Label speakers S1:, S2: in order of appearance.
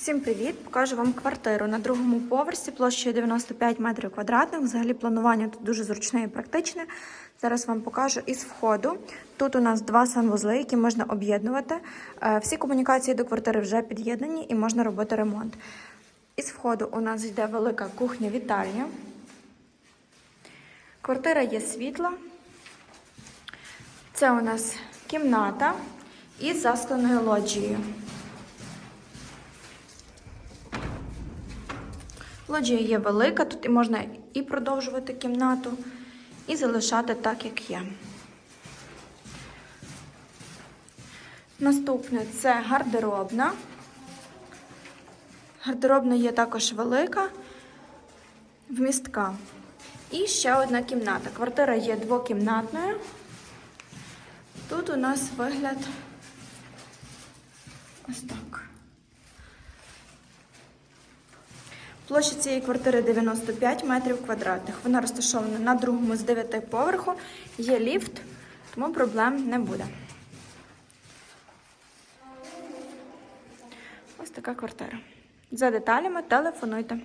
S1: Всім привіт! Покажу вам квартиру на другому поверсі площею 95 метрів квадратних. Взагалі планування тут дуже зручне і практичне. Зараз вам покажу із входу. Тут у нас два санвузли, які можна об'єднувати. Е, Всі комунікації до квартири вже під'єднані і можна робити ремонт. Із входу у нас йде велика кухня-вітальня. Квартира є світла. Це у нас кімната із заскленою лоджією. Лоджія є велика, тут і можна і продовжувати кімнату, і залишати так, як є. Наступне це гардеробна. Гардеробна є також велика, вмістка. І ще одна кімната. Квартира є двокімнатною. Тут у нас вигляд ось так. Площа цієї квартири 95 метрів квадратних. Вона розташована на другому з 9 поверху. Є ліфт, тому проблем не буде. Ось така квартира. За деталями телефонуйте.